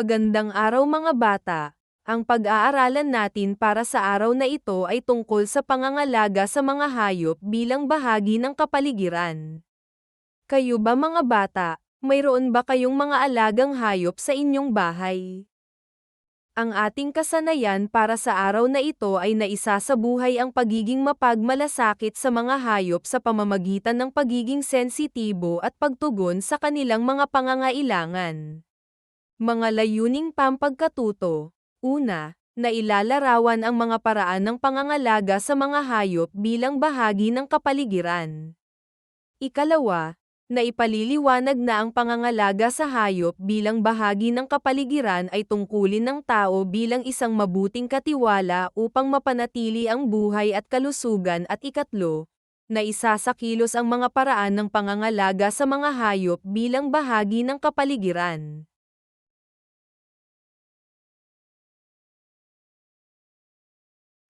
Magandang araw mga bata. Ang pag-aaralan natin para sa araw na ito ay tungkol sa pangangalaga sa mga hayop bilang bahagi ng kapaligiran. Kayo ba mga bata, mayroon ba kayong mga alagang hayop sa inyong bahay? Ang ating kasanayan para sa araw na ito ay naisasabuhay ang pagiging mapagmalasakit sa mga hayop sa pamamagitan ng pagiging sensitibo at pagtugon sa kanilang mga pangangailangan. Mga layuning pampagkatuto. Una, nailalarawan ang mga paraan ng pangangalaga sa mga hayop bilang bahagi ng kapaligiran. Ikalawa, na ipaliliwanag na ang pangangalaga sa hayop bilang bahagi ng kapaligiran ay tungkulin ng tao bilang isang mabuting katiwala upang mapanatili ang buhay at kalusugan at ikatlo, na isasakilos ang mga paraan ng pangangalaga sa mga hayop bilang bahagi ng kapaligiran.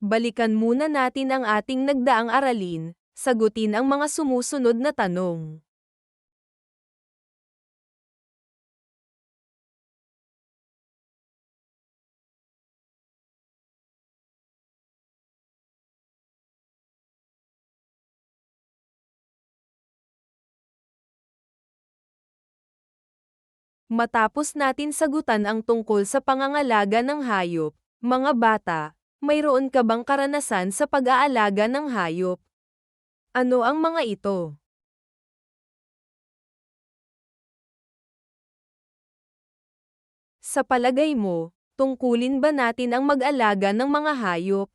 Balikan muna natin ang ating nagdaang aralin, sagutin ang mga sumusunod na tanong. Matapos natin sagutan ang tungkol sa pangangalaga ng hayop, mga bata, mayroon ka bang karanasan sa pag-aalaga ng hayop? Ano ang mga ito? Sa palagay mo, tungkulin ba natin ang mag-alaga ng mga hayop?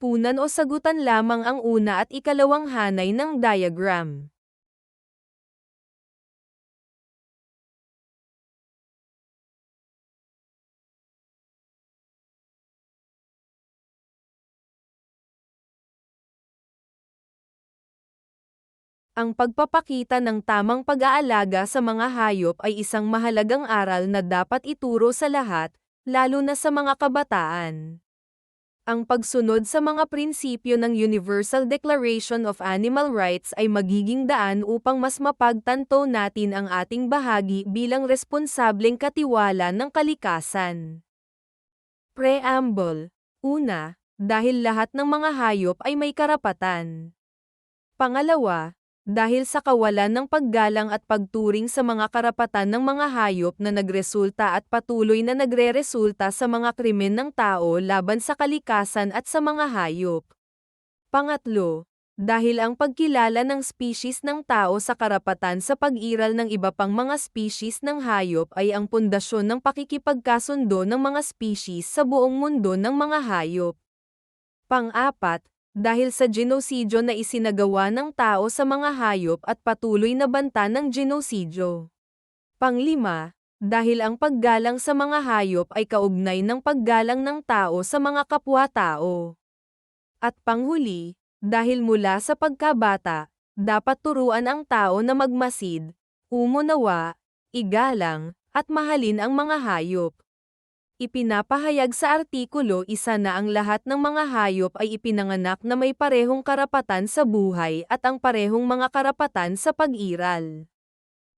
Punan o sagutan lamang ang una at ikalawang hanay ng diagram. Ang pagpapakita ng tamang pag-aalaga sa mga hayop ay isang mahalagang aral na dapat ituro sa lahat, lalo na sa mga kabataan. Ang pagsunod sa mga prinsipyo ng Universal Declaration of Animal Rights ay magiging daan upang mas mapagtanto natin ang ating bahagi bilang responsableng katiwala ng kalikasan. Preamble. Una, dahil lahat ng mga hayop ay may karapatan. Pangalawa, dahil sa kawalan ng paggalang at pagturing sa mga karapatan ng mga hayop na nagresulta at patuloy na nagre-resulta sa mga krimen ng tao laban sa kalikasan at sa mga hayop. Pangatlo, dahil ang pagkilala ng species ng tao sa karapatan sa pag-iral ng iba pang mga species ng hayop ay ang pundasyon ng pakikipagkasundo ng mga species sa buong mundo ng mga hayop. Pang-apat, dahil sa genosidyo na isinagawa ng tao sa mga hayop at patuloy na banta ng genosidyo. Panglima, dahil ang paggalang sa mga hayop ay kaugnay ng paggalang ng tao sa mga kapwa-tao. At panghuli, dahil mula sa pagkabata, dapat turuan ang tao na magmasid, umunawa, igalang, at mahalin ang mga hayop. Ipinapahayag sa artikulo isa na ang lahat ng mga hayop ay ipinanganak na may parehong karapatan sa buhay at ang parehong mga karapatan sa pag-iral.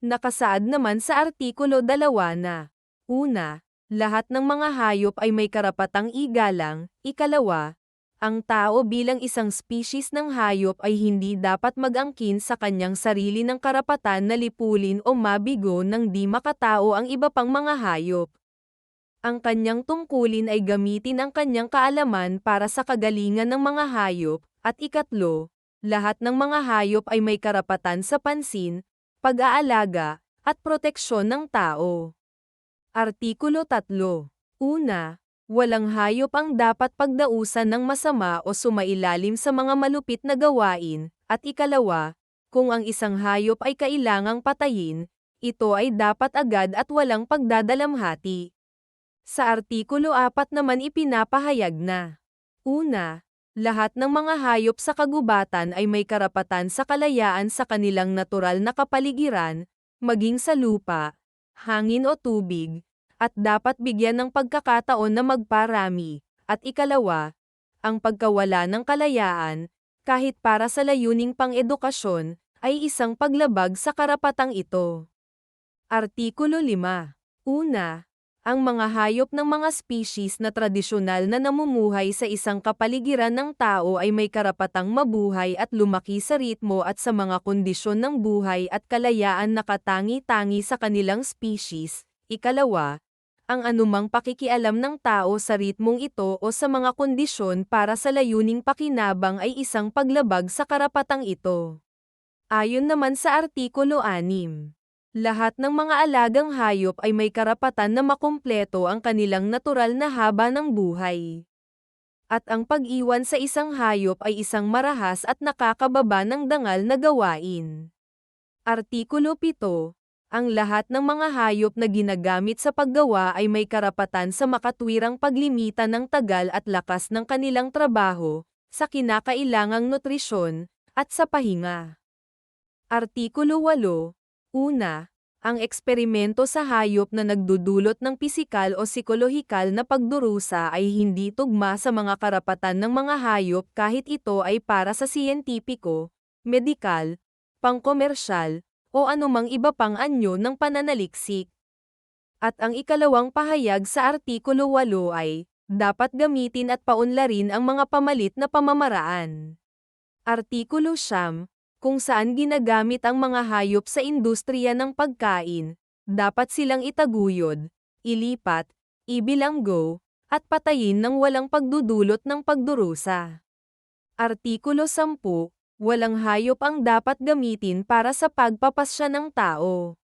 Nakasaad naman sa artikulo 2 na, una, lahat ng mga hayop ay may karapatang igalang, ikalawa, ang tao bilang isang species ng hayop ay hindi dapat mag-angkin sa kanyang sarili ng karapatan na lipulin o mabigo ng di makatao ang iba pang mga hayop ang kanyang tungkulin ay gamitin ang kanyang kaalaman para sa kagalingan ng mga hayop, at ikatlo, lahat ng mga hayop ay may karapatan sa pansin, pag-aalaga, at proteksyon ng tao. Artikulo 3. Una, walang hayop ang dapat pagdausan ng masama o sumailalim sa mga malupit na gawain, at ikalawa, kung ang isang hayop ay kailangang patayin, ito ay dapat agad at walang pagdadalamhati. Sa Artikulo 4 naman ipinapahayag na, Una, lahat ng mga hayop sa kagubatan ay may karapatan sa kalayaan sa kanilang natural na kapaligiran, maging sa lupa, hangin o tubig, at dapat bigyan ng pagkakataon na magparami. At ikalawa, ang pagkawala ng kalayaan, kahit para sa layuning pang-edukasyon, ay isang paglabag sa karapatang ito. Artikulo 5. Una, ang mga hayop ng mga species na tradisyonal na namumuhay sa isang kapaligiran ng tao ay may karapatang mabuhay at lumaki sa ritmo at sa mga kondisyon ng buhay at kalayaan na katangi-tangi sa kanilang species. Ikalawa, ang anumang pakikialam ng tao sa ritmong ito o sa mga kondisyon para sa layuning pakinabang ay isang paglabag sa karapatang ito. Ayon naman sa Artikulo 6. Lahat ng mga alagang hayop ay may karapatan na makumpleto ang kanilang natural na haba ng buhay. At ang pag-iwan sa isang hayop ay isang marahas at nakakababa ng dangal na gawain. Artikulo 7. Ang lahat ng mga hayop na ginagamit sa paggawa ay may karapatan sa makatwirang paglimita ng tagal at lakas ng kanilang trabaho, sa kinakailangang nutrisyon, at sa pahinga. Artikulo 8. Una, ang eksperimento sa hayop na nagdudulot ng pisikal o psikolohikal na pagdurusa ay hindi tugma sa mga karapatan ng mga hayop kahit ito ay para sa siyentipiko, medikal, pangkomersyal, o anumang iba pang anyo ng pananaliksik. At ang ikalawang pahayag sa Artikulo 8 ay, dapat gamitin at paunlarin ang mga pamalit na pamamaraan. Artikulo Siyam, kung saan ginagamit ang mga hayop sa industriya ng pagkain, dapat silang itaguyod, ilipat, ibilanggo, at patayin ng walang pagdudulot ng pagdurusa. Artikulo 10. Walang hayop ang dapat gamitin para sa pagpapasya ng tao.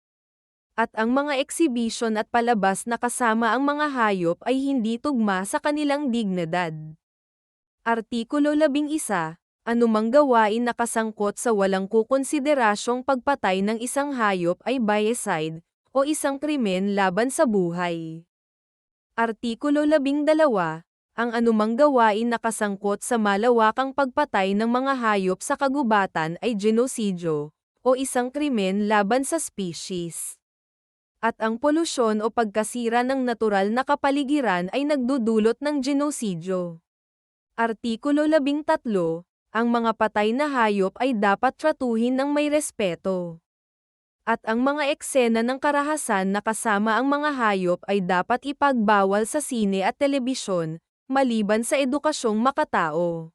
At ang mga exhibition at palabas na kasama ang mga hayop ay hindi tugma sa kanilang dignidad. Artikulo 11 anumang gawain na kasangkot sa walang kukonsiderasyong pagpatay ng isang hayop ay biocide, o isang krimen laban sa buhay. Artikulo 12. Ang anumang gawain na kasangkot sa malawakang pagpatay ng mga hayop sa kagubatan ay genosidyo, o isang krimen laban sa species. At ang polusyon o pagkasira ng natural na kapaligiran ay nagdudulot ng genosidyo. Artikulo 13 ang mga patay na hayop ay dapat tratuhin ng may respeto. At ang mga eksena ng karahasan na kasama ang mga hayop ay dapat ipagbawal sa sine at telebisyon, maliban sa edukasyong makatao.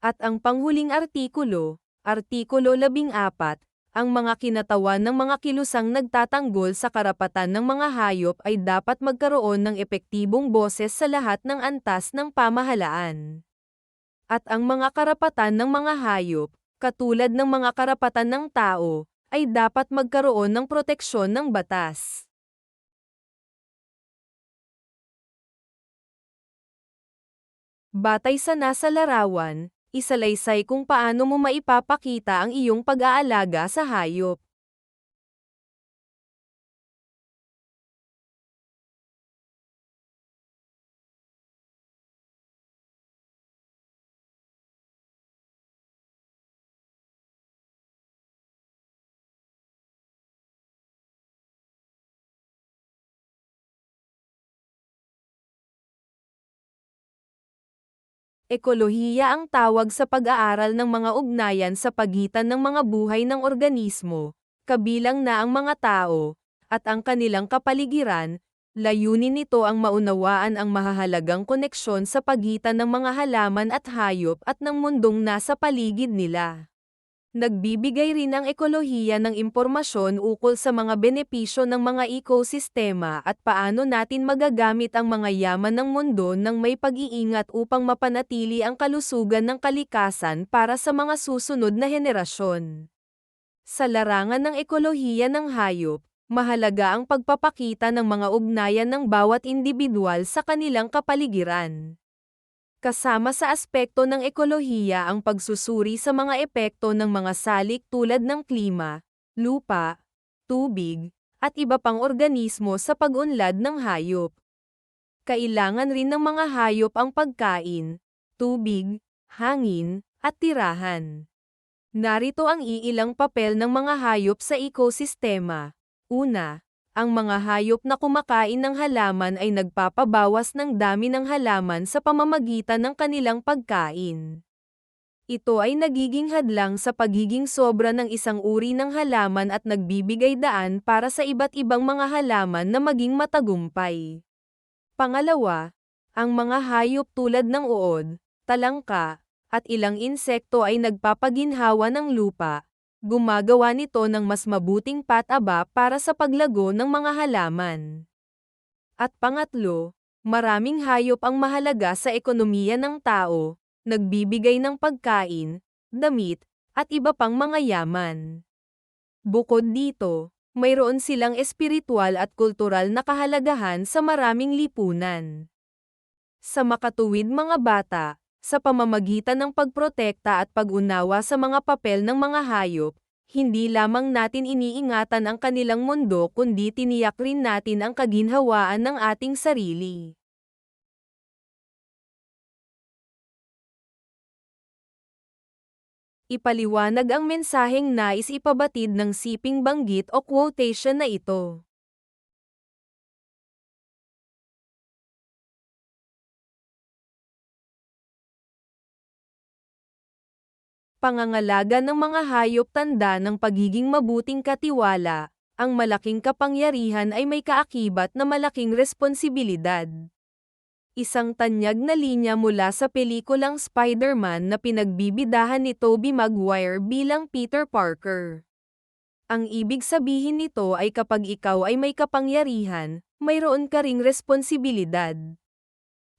At ang panghuling artikulo, Artikulo 14, ang mga kinatawan ng mga kilusang nagtatanggol sa karapatan ng mga hayop ay dapat magkaroon ng epektibong boses sa lahat ng antas ng pamahalaan at ang mga karapatan ng mga hayop, katulad ng mga karapatan ng tao, ay dapat magkaroon ng proteksyon ng batas. Batay sa nasa larawan, isalaysay kung paano mo maipapakita ang iyong pag-aalaga sa hayop. Ekolohiya ang tawag sa pag-aaral ng mga ugnayan sa pagitan ng mga buhay ng organismo, kabilang na ang mga tao, at ang kanilang kapaligiran, layunin nito ang maunawaan ang mahahalagang koneksyon sa pagitan ng mga halaman at hayop at ng mundong nasa paligid nila. Nagbibigay rin ang ekolohiya ng impormasyon ukol sa mga benepisyo ng mga ekosistema at paano natin magagamit ang mga yaman ng mundo ng may pag-iingat upang mapanatili ang kalusugan ng kalikasan para sa mga susunod na henerasyon. Sa larangan ng ekolohiya ng hayop, mahalaga ang pagpapakita ng mga ugnayan ng bawat individual sa kanilang kapaligiran. Kasama sa aspekto ng ekolohiya ang pagsusuri sa mga epekto ng mga salik tulad ng klima, lupa, tubig, at iba pang organismo sa pag-unlad ng hayop. Kailangan rin ng mga hayop ang pagkain, tubig, hangin, at tirahan. Narito ang iilang papel ng mga hayop sa ekosistema. Una, ang mga hayop na kumakain ng halaman ay nagpapabawas ng dami ng halaman sa pamamagitan ng kanilang pagkain. Ito ay nagiging hadlang sa pagiging sobra ng isang uri ng halaman at nagbibigay daan para sa iba't ibang mga halaman na maging matagumpay. Pangalawa, ang mga hayop tulad ng uod, talangka, at ilang insekto ay nagpapaginhawa ng lupa, gumagawa nito ng mas mabuting pataba para sa paglago ng mga halaman. At pangatlo, maraming hayop ang mahalaga sa ekonomiya ng tao, nagbibigay ng pagkain, damit, at iba pang mga yaman. Bukod dito, mayroon silang espiritual at kultural na kahalagahan sa maraming lipunan. Sa makatuwid mga bata, sa pamamagitan ng pagprotekta at pag-unawa sa mga papel ng mga hayop, hindi lamang natin iniingatan ang kanilang mundo kundi tiniyak rin natin ang kaginhawaan ng ating sarili. Ipaliwanag ang mensaheng nais ipabatid ng siping banggit o quotation na ito. Pangangalaga ng mga hayop tanda ng pagiging mabuting katiwala, ang malaking kapangyarihan ay may kaakibat na malaking responsibilidad. Isang tanyag na linya mula sa pelikulang Spider-Man na pinagbibidahan ni Tobey Maguire bilang Peter Parker. Ang ibig sabihin nito ay kapag ikaw ay may kapangyarihan, mayroon ka ring responsibilidad.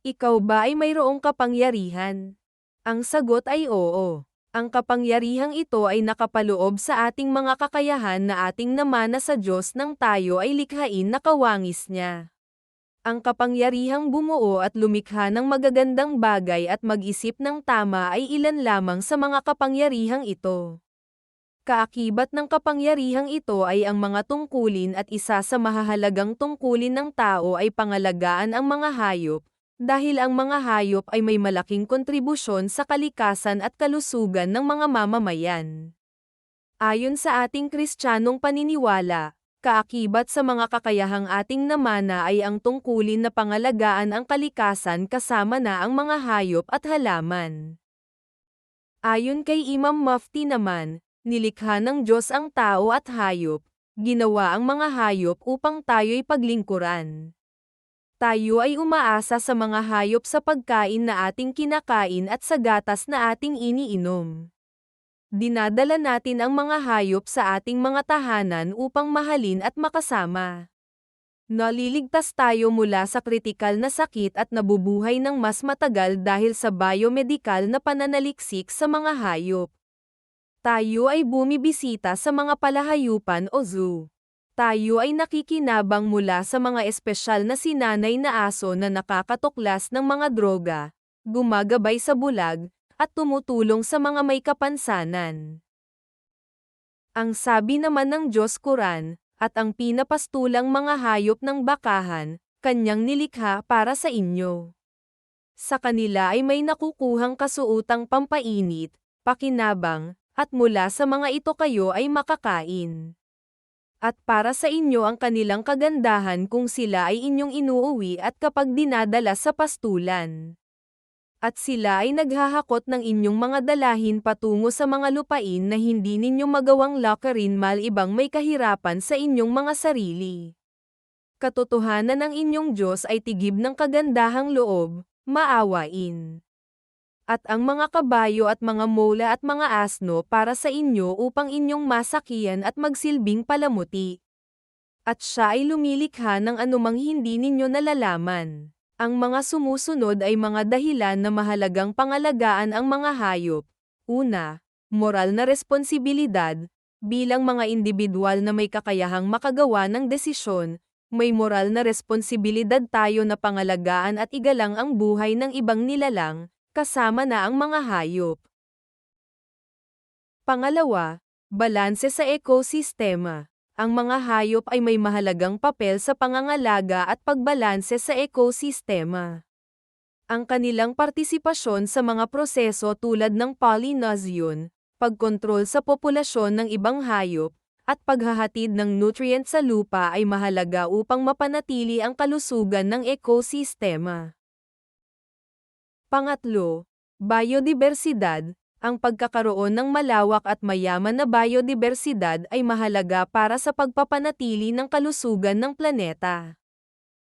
Ikaw ba ay mayroong kapangyarihan? Ang sagot ay oo. Ang kapangyarihang ito ay nakapaloob sa ating mga kakayahan na ating namana sa Diyos nang tayo ay likhain na kawangis niya ang kapangyarihang bumuo at lumikha ng magagandang bagay at mag-isip ng tama ay ilan lamang sa mga kapangyarihang ito. Kaakibat ng kapangyarihang ito ay ang mga tungkulin at isa sa mahahalagang tungkulin ng tao ay pangalagaan ang mga hayop, dahil ang mga hayop ay may malaking kontribusyon sa kalikasan at kalusugan ng mga mamamayan. Ayon sa ating kristyanong paniniwala, Kaakibat sa mga kakayahang ating namana ay ang tungkulin na pangalagaan ang kalikasan kasama na ang mga hayop at halaman. Ayon kay Imam Mufti naman, nilikha ng Diyos ang tao at hayop, ginawa ang mga hayop upang tayo'y paglingkuran. Tayo ay umaasa sa mga hayop sa pagkain na ating kinakain at sa gatas na ating iniinom. Dinadala natin ang mga hayop sa ating mga tahanan upang mahalin at makasama. Naliligtas tayo mula sa kritikal na sakit at nabubuhay ng mas matagal dahil sa biomedical na pananaliksik sa mga hayop. Tayo ay bumibisita sa mga palahayupan o zoo. Tayo ay nakikinabang mula sa mga espesyal na sinanay na aso na nakakatuklas ng mga droga, gumagabay sa bulag, at tumutulong sa mga may kapansanan. Ang sabi naman ng Diyos Quran, at ang pinapastulang mga hayop ng bakahan, kanyang nilikha para sa inyo. Sa kanila ay may nakukuhang kasuutang pampainit, pakinabang, at mula sa mga ito kayo ay makakain. At para sa inyo ang kanilang kagandahan kung sila ay inyong inuuwi at kapag dinadala sa pastulan at sila ay naghahakot ng inyong mga dalahin patungo sa mga lupain na hindi ninyo magawang lakarin mal ibang may kahirapan sa inyong mga sarili. Katotohanan ng inyong Diyos ay tigib ng kagandahang loob, maawain. At ang mga kabayo at mga mola at mga asno para sa inyo upang inyong masakiyan at magsilbing palamuti. At siya ay lumilikha ng anumang hindi ninyo nalalaman. Ang mga sumusunod ay mga dahilan na mahalagang pangalagaan ang mga hayop. Una, moral na responsibilidad. Bilang mga individual na may kakayahang makagawa ng desisyon, may moral na responsibilidad tayo na pangalagaan at igalang ang buhay ng ibang nilalang, kasama na ang mga hayop. Pangalawa, balanse sa ekosistema ang mga hayop ay may mahalagang papel sa pangangalaga at pagbalanse sa ekosistema. Ang kanilang partisipasyon sa mga proseso tulad ng pollination, pagkontrol sa populasyon ng ibang hayop, at paghahatid ng nutrient sa lupa ay mahalaga upang mapanatili ang kalusugan ng ekosistema. Pangatlo, biodibersidad, ang pagkakaroon ng malawak at mayaman na biodibersidad ay mahalaga para sa pagpapanatili ng kalusugan ng planeta.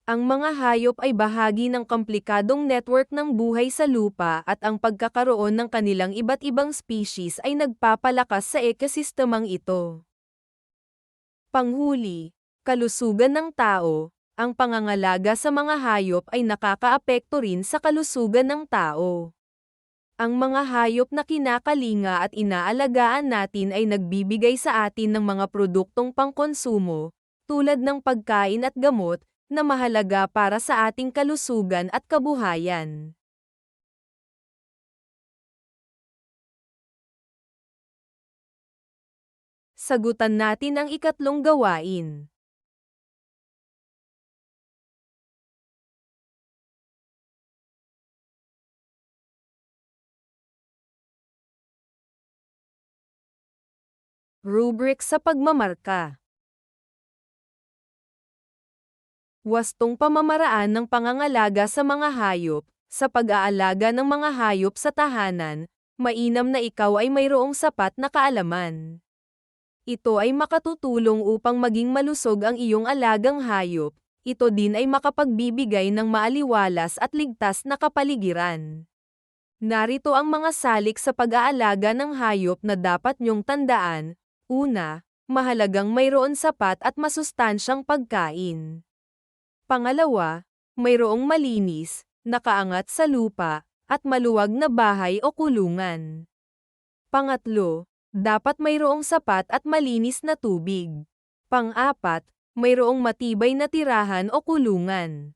Ang mga hayop ay bahagi ng komplikadong network ng buhay sa lupa at ang pagkakaroon ng kanilang iba't ibang species ay nagpapalakas sa ekosistemang ito. Panghuli, kalusugan ng tao, ang pangangalaga sa mga hayop ay nakakaapekto rin sa kalusugan ng tao. Ang mga hayop na kinakalinga at inaalagaan natin ay nagbibigay sa atin ng mga produktong pangkonsumo, tulad ng pagkain at gamot, na mahalaga para sa ating kalusugan at kabuhayan. Sagutan natin ang ikatlong gawain. Rubric sa pagmamarka Wastong pamamaraan ng pangangalaga sa mga hayop, sa pag-aalaga ng mga hayop sa tahanan, mainam na ikaw ay mayroong sapat na kaalaman. Ito ay makatutulong upang maging malusog ang iyong alagang hayop, ito din ay makapagbibigay ng maaliwalas at ligtas na kapaligiran. Narito ang mga salik sa pag-aalaga ng hayop na dapat niyong tandaan. Una, mahalagang mayroon sapat at masustansyang pagkain. Pangalawa, mayroong malinis, nakaangat sa lupa, at maluwag na bahay o kulungan. Pangatlo, dapat mayroong sapat at malinis na tubig. Pang-apat, mayroong matibay na tirahan o kulungan.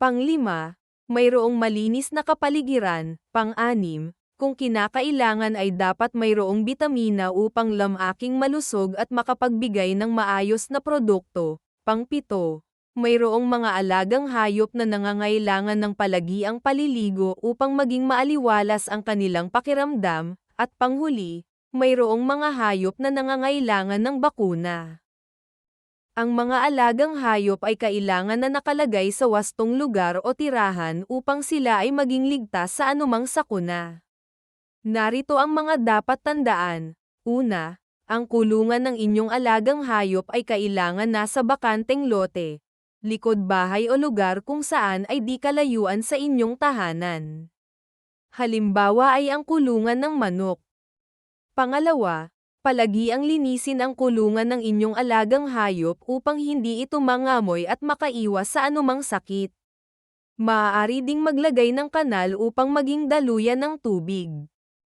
Panglima, mayroong malinis na kapaligiran. Pang-anim, kung kinakailangan ay dapat mayroong bitamina upang lamaking malusog at makapagbigay ng maayos na produkto. Pang-pito, mayroong mga alagang hayop na nangangailangan ng palagiang paliligo upang maging maaliwalas ang kanilang pakiramdam, at panghuli, mayroong mga hayop na nangangailangan ng bakuna. Ang mga alagang hayop ay kailangan na nakalagay sa wastong lugar o tirahan upang sila ay maging ligtas sa anumang sakuna. Narito ang mga dapat tandaan. Una, ang kulungan ng inyong alagang hayop ay kailangan nasa bakanteng lote, likod bahay o lugar kung saan ay di kalayuan sa inyong tahanan. Halimbawa ay ang kulungan ng manok. Pangalawa, palagi ang linisin ang kulungan ng inyong alagang hayop upang hindi ito mangamoy at makaiwas sa anumang sakit. Maaari ding maglagay ng kanal upang maging daluyan ng tubig.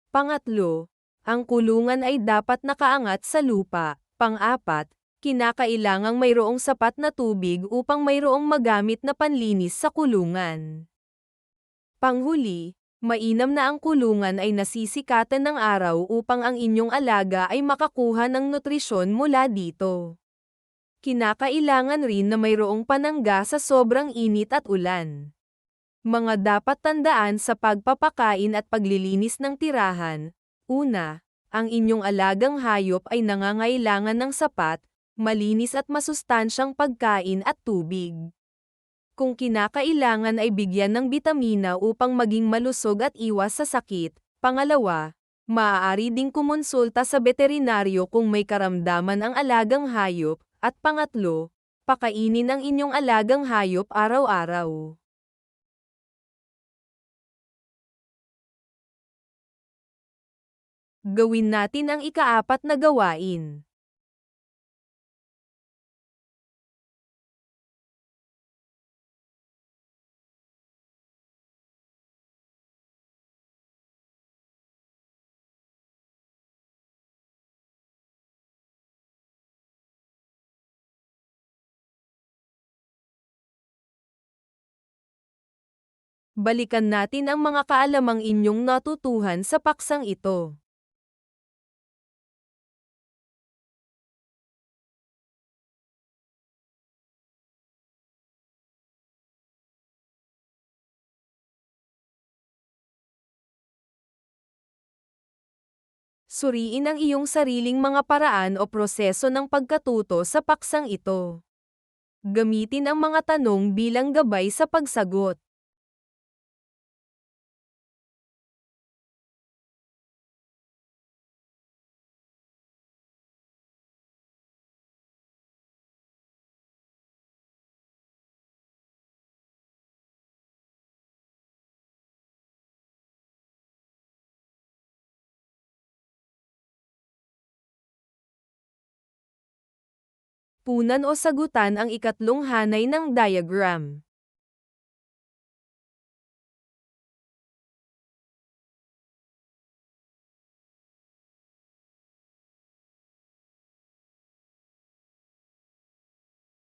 Pangatlo, ang kulungan ay dapat nakaangat sa lupa. Pang-apat, kinakailangang mayroong sapat na tubig upang mayroong magamit na panlinis sa kulungan. Panghuli, mainam na ang kulungan ay nasisikatan ng araw upang ang inyong alaga ay makakuha ng nutrisyon mula dito. Kinakailangan rin na mayroong panangga sa sobrang init at ulan. Mga dapat tandaan sa pagpapakain at paglilinis ng tirahan. Una, ang inyong alagang hayop ay nangangailangan ng sapat, malinis at masustansyang pagkain at tubig. Kung kinakailangan ay bigyan ng bitamina upang maging malusog at iwas sa sakit. Pangalawa, maaari ding kumonsulta sa veterinaryo kung may karamdaman ang alagang hayop. At pangatlo, pakainin ang inyong alagang hayop araw-araw. Gawin natin ang ikaapat na gawain. balikan natin ang mga kaalamang inyong natutuhan sa paksang ito. Suriin ang iyong sariling mga paraan o proseso ng pagkatuto sa paksang ito. Gamitin ang mga tanong bilang gabay sa pagsagot. Lipunan o sagutan ang ikatlong hanay ng diagram.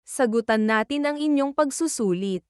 Sagutan natin ang inyong pagsusulit.